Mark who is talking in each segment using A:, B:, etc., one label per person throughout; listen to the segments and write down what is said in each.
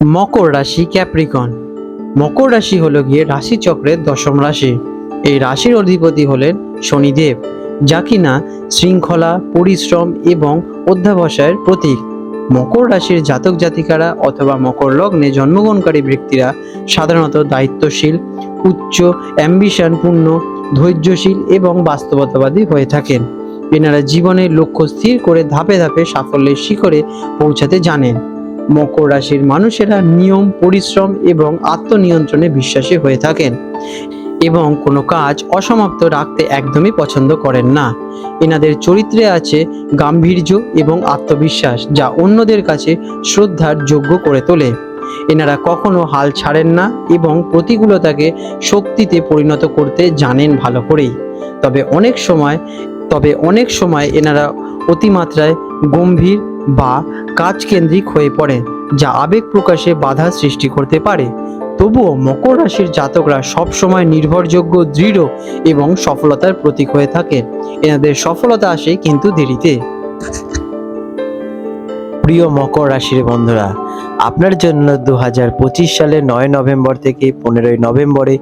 A: মকর রাশি ক্যাপ্রিকন। মকর রাশি হলো গিয়ে রাশিচক্রের দশম রাশি। এই রাশির অধিপতি হলেন শনিদেব, যা কিনা শৃঙ্খলা, পরিশ্রম এবং অধ্যাবসায়ের প্রতীক। মকর রাশির জাতক জাতিকারা অথবা মকর লগ্নে জন্মগ্রহণকারী ব্যক্তিরা সাধারণত দায়িত্বশীল, উচ্চ, অ্যাম্বিশনপূর্ণ, ধৈর্যশীল এবং বাস্তবতাবাদী হয়ে থাকেন। এনারা জীবনের লক্ষ্য স্থির করে ধাপে ধাপে সাফল্যের শিখরে পৌঁছাতে জানেন। মকর রাশির মানুষেরা নিয়ম, পরিশ্রম এবং আত্মনিয়ন্ত্রণে বিশ্বাসী হয়ে থাকেন এবং কোনো কাজ অসমাপ্ত রাখতে একদমই পছন্দ করেন না। এনাদের চরিত্রে আছে গাম্ভীর্য এবং আত্মবিশ্বাস যা অন্যদের কাছে শ্রদ্ধার যোগ্য করে তোলে। এনারা কখনো হাল ছাড়েন না এবং প্রতিকূলতাকে শক্তিতে পরিণত করতে জানেন ভালো করেই। তবে অনেক সময়, তবে অনেক সময় এনারা অতিমাত্রায় গম্ভীর বা কাজকেন্দ্রিক হয়ে পড়ে, যা আবেগ প্রকাশে বাধা সৃষ্টি করতে পারে। তবুও মকর রাশির জাতকরা সবসময় নির্ভরযোগ্য, দৃঢ় এবং সফলতার প্রতীক হয়ে থাকে। এনাদের সফলতা আসে কিন্তু দেরিতে। প্রিয় মকর রাশির বন্ধুরা আপনার জন্য দু সালের নয় নভেম্বর থেকে পনেরোই নভেম্বরে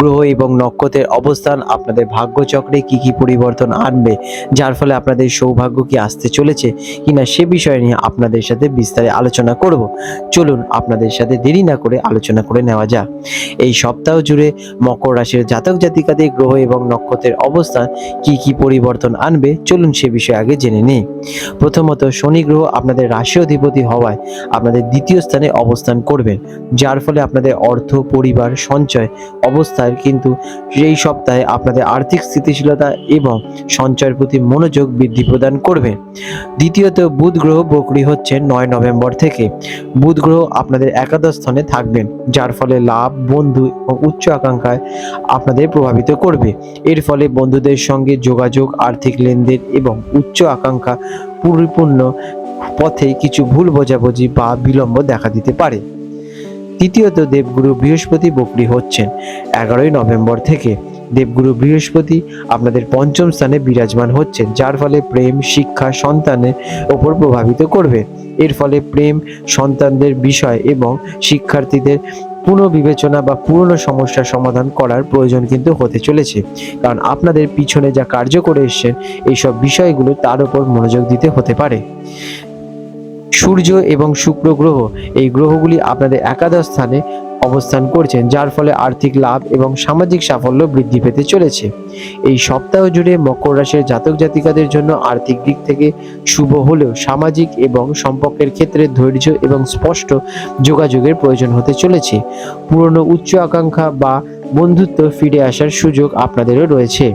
A: গ্রহ এবং নক্ষত্রের অবস্থান, আপনাদের ভাগ্যচক্রে কি কি পরিবর্তন আনবে, যার ফলে আপনাদের সৌভাগ্য কি আসতে চলেছে কিনা সে বিষয় নিয়ে আপনাদের সাথে বিস্তারে আলোচনা করব। চলুন আপনাদের সাথে দেরি না করে আলোচনা করে নেওয়া যাক। এই সপ্তাহ জুড়ে মকর রাশির জাতক জাতিকাদের গ্রহ এবং নক্ষত্রের অবস্থান কি কি পরিবর্তন আনবে, চলুন সে বিষয়ে আগে জেনে নিই। প্রথমত শনি গ্রহ আপনাদের রাশি অধিপতি হওয়ায় আপনাদের দ্বিতীয় স্থানে অবস্থান করবেন, যার ফলে আপনাদের অর্থ, পরিবার, সঞ্চয় অবস্থার কিন্তু এই সপ্তাহে আপনাদের আর্থিক স্থিতিশীলতা এবং সঞ্চয়ের প্রতি মনোযোগ বৃদ্ধি প্রদান করবে। দ্বিতীয়ত, বুধ গ্রহ বকরি হচ্ছে নয় নভেম্বর থেকে। বুধ গ্রহ আপনাদের একাদশ স্থানে থাকবেন, যার ফলে লাভ, বন্ধু এবং উচ্চ আকাঙ্ক্ষায় আপনাদের প্রভাবিত করবে। এর ফলে বন্ধুদের সঙ্গে যোগাযোগ, আর্থিক লেনদেন এবং উচ্চ আকাঙ্ক্ষা পরিপূর্ণ পথে কিছু ভুল বোঝাবুঝি বা বিলম্ব দেখা দিতে পারে। তৃতীয়ত, দেবগুরু বৃহস্পতি বকরি হচ্ছেন। এগারোই নভেম্বর থেকে দেবগুরু বৃহস্পতি আপনাদের পঞ্চম স্থানে বিরাজমান হচ্ছেন, যার ফলে প্রেম, শিক্ষা, সন্তানের ওপর প্রভাবিত করবে। এর ফলে প্রেম, সন্তানদের বিষয় এবং শিক্ষার্থীদের পুনর্বিবেচনা বা পুরনো সমস্যার সমাধান করার প্রয়োজন কিন্তু হতে চলেছে। কারণ আপনাদের পিছনে যা কার্য করে এসছেন, এইসব বিষয়গুলো তার উপর মনোযোগ দিতে হতে পারে। সূর্য এবং শুক্র গ্রহ, এই গ্রহগুলি আপনাদের একাদশ স্থানে অবস্থান করছেন, যার ফলে আর্থিক লাভ এবং সামাজিক সাফল্য বৃদ্ধি পেতে চলেছে। এই সপ্তাহ জুড়ে মকর রাশির জাতক জাতিকাদের জন্য আর্থিক দিক থেকে শুভ হলেও সামাজিক এবং সম্পর্কের ক্ষেত্রে ধৈর্য এবং স্পষ্ট যোগাযোগের প্রয়োজন হতে চলেছে। পুরনো উচ্চ আকাঙ্ক্ষা বা বন্ধুত্ব ফিরে আসার সুযোগ আপনাদেরও রয়েছে।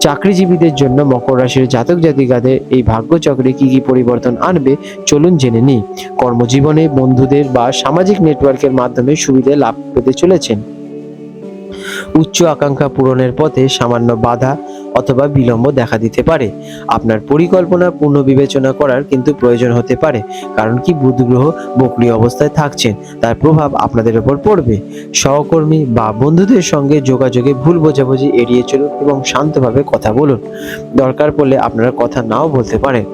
A: চাকরিজীবীদের জন্য মকর রাশির জাতক জাতিকাদের এই ভাগ্যচক্রে কি কি পরিবর্তন আনবে, চলুন জেনে নিই। কর্মজীবনে বন্ধুদের বা সামাজিক নেটওয়ার্কের মাধ্যমে সুবিধে লাভ পেতে চলেছেন। উচ্চ আকাঙ্ক্ষা পূরণের পথে সামান্য বাধা অথবা বিলম্ব দেখা দিতে পারে। আপনার পরিকল্পনা পূর্ণ বিবেচনা করার কিন্তু প্রয়োজন হতে পারে, কারণ কি বুধ গ্রহ বকরি অবস্থায় থাকছেন, তার প্রভাব আপনাদের উপর পড়বে। সহকর্মী বা বন্ধুদের সঙ্গে যোগাযোগে ভুল বোঝাবুঝি এড়িয়ে চলুন এবং শান্তভাবে কথা বলুন। দরকার পড়লে আপনারা কথা নাও বলতে পারেন।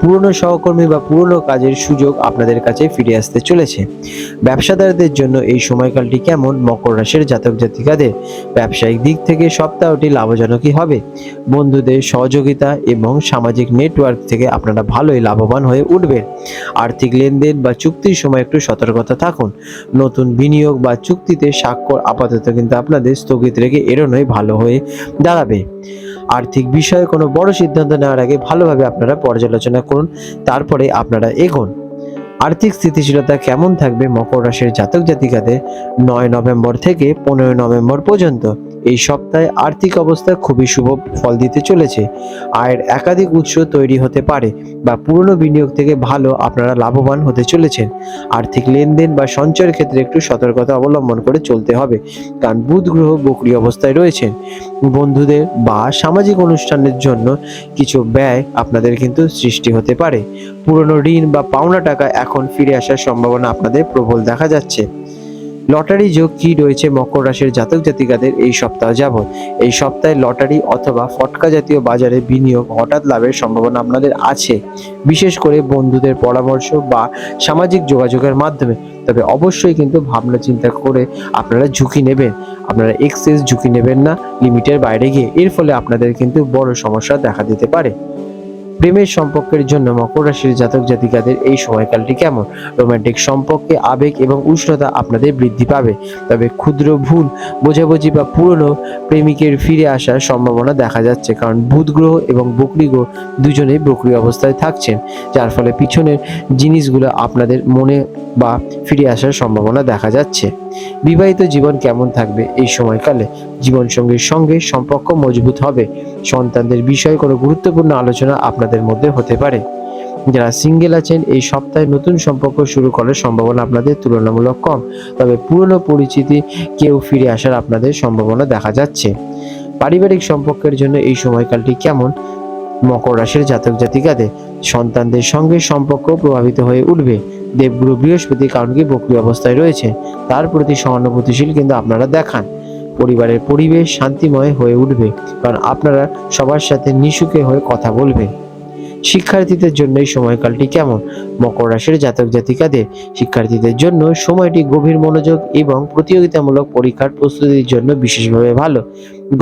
A: পুরনো সহকর্মী বা পুরনো কাজের সুযোগ আপনাদের কাছে ফিরে আসতে চলেছে। ব্যবসাদারদের জন্য এই সময়কালটি কেমন? মকর রাশির জাতক জাতিকাদের ব্যবসায়িক দিক থেকে সপ্তাহটি লাভজনকই হবে। বন্ধুদের সহযোগিতা এবং সামাজিক নেটওয়ার্ক থেকে আপনারা ভালোই লাভবান হয়ে উঠবেন। আর্থিক লেনদেন বা চুক্তির সময় একটু সতর্কতা থাকুন। নতুন বিনিয়োগ বা চুক্তিতে স্বাক্ষর আপাতত কিন্তু আপনাদের স্থগিত রেখে এড়োনোই ভালো হয়ে দাঁড়াবে। আর্থিক বিষয়ে কোনো বড় সিদ্ধান্ত নেওয়ার আগে ভালোভাবে আপনারা পর্যালোচনা করুন, তারপরে আপনারা এগোন। আর্থিক স্থিতিশীলতা কেমন থাকবে মকর রাশির জাতক জাতিকাদের নয় নভেম্বর থেকে পনেরোই নভেম্বর পর্যন্ত? এই সপ্তাহে আর্থিক অবস্থা খুবই শুভ ফল দিতে চলেছে। আয়ের একাধিক উৎস তৈরি হতে পারে বা পুরনো বিনিয়োগ থেকে ভালো আপনারা লাভবান হতে চলেছেন। আর্থিক লেনদেন বা সঞ্চয়ের ক্ষেত্রে একটু সতর্কতা অবলম্বন করে চলতে হবে, কারণ বুধ গ্রহ বকরি অবস্থায় রয়েছেন। বন্ধুদের বা সামাজিক অনুষ্ঠানের জন্য কিছু ব্যয় আপনাদের কিন্তু সৃষ্টি হতে পারে। পুরনো ঋণ বা পাওনা টাকা এখন ফিরে আসার সম্ভাবনা আপনাদের প্রবল দেখা যাচ্ছে। লটারি যোগ কি রয়েছে মকর রাশির জাতক জাতিকাদের এই সপ্তাহ যাবত এই সপ্তাহে লটারি অথবা ফটকা জাতীয় বাজারে বিনিয়োগ হঠাৎ লাভের সম্ভাবনা আপনাদের আছে। বিশেষ করে বন্ধুদের পরামর্শ বা সামাজিক যোগাযোগের মাধ্যমে। তবে অবশ্যই কিন্তু ভাবনা চিন্তা করে আপনারা ঝুঁকি নেবেন। আপনারা এক্সেস ঝুঁকি নেবেন না লিমিটের বাইরে গিয়ে। এর ফলে আপনাদের কিন্তু বড় সমস্যা দেখা দিতে পারে। প্রেমের সম্পর্কের জন্য মকর রাশির জাতক জাতিকাদের এই সময়কালটি কেমন? রোমান্টিক সম্পর্কে আবেগ এবং উষ্ণতা আপনাদের বৃদ্ধি পাবে। তবে ক্ষুদ্র ভুল, বোঝাবুঝি বা পুরনো প্রেমিকের ফিরে আসার সম্ভাবনা দেখা যাচ্ছে, কারণ বুধ গ্রহ এবং বকরি গ্রহ দুজনেই বকরি অবস্থায় থাকছেন, যার ফলে পিছনের জিনিসগুলো আপনাদের মনে বা ফিরে আসার সম্ভাবনা দেখা যাচ্ছে। বিবাহিত জীবন কেমন থাকবে এই সময়কালে? জীবনসঙ্গীর সঙ্গে সম্পর্ক মজবুত হবে। সন্তানদের বিষয়ে কোনো গুরুত্বপূর্ণ আলোচনা আপনাদের মধ্যে হতে পারে। যারা সিঙ্গেল আছেন, এই সপ্তাহে নতুন সম্পর্ক শুরু করার সম্ভাবনা আপনাদের তুলনামূলক কম। তবে পুরনো পরিচিতি কেউ ফিরে আসার আপনাদের সম্ভাবনা দেখা যাচ্ছে। পারিবারিক সম্পর্কের জন্য এই সময়কালটি কেমন? মকর রাশির জাতক জাতিকাদের সন্তানদের সঙ্গে সম্পর্ক প্রভাবিত হয়ে উঠবে। দেবগুরু বৃহস্পতি কারণ কি বক্রি অবস্থায় রয়েছে, তার প্রতি সহানুভূতিশীল কিন্তু আপনারা দেখান। পরিবারের পরিবেশ শান্তিময় হয়ে উঠবে, কারণ আপনারা সবার সাথে নিশুকে হয়ে কথা বলবেন। শিক্ষার্থীদের জন্য এই সময়কালটি কেমন? মকর রাশির জাতক জাতিকাদের শিক্ষার্থীদের জন্য সময়টি গভীর মনোযোগ এবং প্রতিযোগিতামূলক পরীক্ষার প্রস্তুতির জন্য বিশেষভাবে ভালো।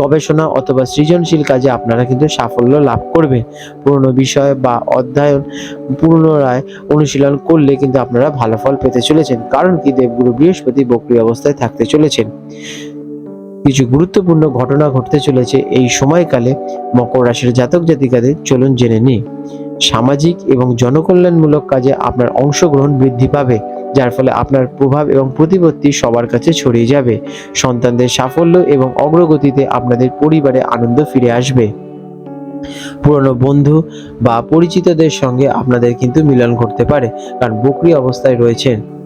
A: গবেষণা অথবা সৃজনশীল কাজে আপনারা কিন্তু সাফল্য লাভ করবেন। পুরনো বিষয় বা অধ্যয়ন পুনরায় অনুশীলন করলে কিন্তু আপনারা ভালো ফল পেতে চলেছেন, কারণ কি দেবগুরু বৃহস্পতি বক্রি অবস্থায় থাকতে চলেছেন। কিছু গুরুত্বপূর্ণ ঘটনা ঘটতে চলেছে এই সময়কালে মকর রাশির জাতক জাতিকাদের। চলুন জেনে নিই। সামাজিক এবং জনকল্যাণমূলক কাজে আপনার অংশগ্রহণ বৃদ্ধি পাবে, যার ফলে আপনার প্রভাব এবং প্রতিপত্তি সবার কাছে ছড়িয়ে যাবে। সন্তানদের সাফল্য এবং অগ্রগতিতে আপনাদের পরিবারে আনন্দ ফিরে আসবে। পুরনো বন্ধু বা পরিচিতদের সঙ্গে আপনাদের কিন্তু মিলন ঘটতে পারে, কারণ বকরি অবস্থায় রয়েছেন।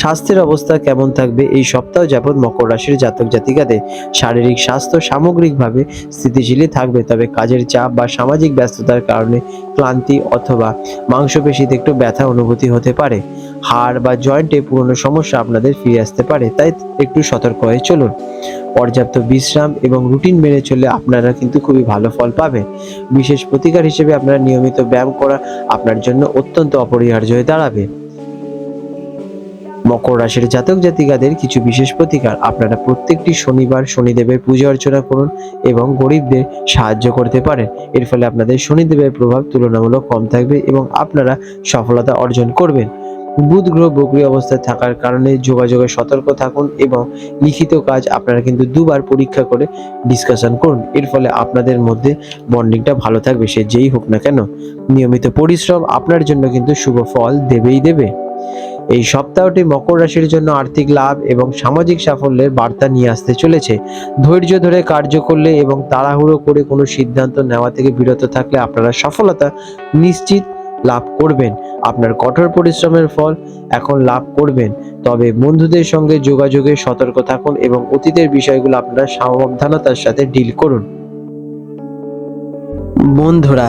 A: স্বাস্থ্যের অবস্থা কেমন থাকবে এই সপ্তাহ যাবৎ মকর রাশির জাতক জাতিকাদের। শারীরিক স্বাস্থ্য সামগ্রিকভাবে স্থিতিশীলই থাকবে, তবে কাজের চাপ বা সামাজিক ব্যস্ততার কারণে ক্লান্তি অথবা মাংসপেশিতে একটু ব্যথা অনুভূতি হতে পারে। হাড় বা জয়েন্টে পুরনো সমস্যা আপনাদের ফিরে আসতে পারে, তাই একটু সতর্ক হয়ে চলুন। পর্যাপ্ত বিশ্রাম এবং রুটিন মেনে চললে আপনারা কিন্তু খুবই ভালো ফল পাবেন। বিশেষ প্রতিকার হিসেবে আপনারা নিয়মিত ব্যায়াম করা আপনার জন্য অত্যন্ত অপরিহার্য হয়ে দাঁড়াবে। মকর রাশির জাতক জাতিকাদের কিছু বিশেষ প্রতিকার। আপনারা প্রত্যেকটি শনিবার শনিদেবের পূজা অর্চনা করুন এবং গরিবদের সাহায্য করতে পারেন। এর ফলে আপনাদের শনিদেবের প্রভাব তুলনামূলক কম থাকবে এবং আপনারা সফলতা অর্জন করবেন। বুধ, গ্রহ, বকরি অবস্থায় থাকার কারণে যোগাযোগে সতর্ক থাকুন এবং লিখিত কাজ আপনারা কিন্তু দুবার পরীক্ষা করে ডিসকাশন করুন। এর ফলে আপনাদের মধ্যে বন্ডিংটা ভালো থাকবে, সে যেই হোক না কেন। নিয়মিত পরিশ্রম আপনার জন্য কিন্তু শুভ ফল দেবেই দেবে। এই সপ্তাহটি মকর রাশির জন্য আর্থিক লাভ এবং সামাজিক সাফল্যের বার্তা নিয়ে আসতে চলেছে। ধৈর্য ধরে কার্য করলে এবং তাড়াহুড়ো করে কোনো সিদ্ধান্ত নেওয়া থেকে বিরত থাকলে আপনারা সফলতা নিশ্চিত লাভ করবেন। আপনার কঠোর পরিশ্রমের ফল এখন লাভ করবেন। তবে বন্ধুদের সঙ্গে যোগাযোগে সতর্ক থাকুন এবং অতীতের বিষয়গুলো আপনারা সাবধানতার সাথে ডিল করুন। বন্ধুরা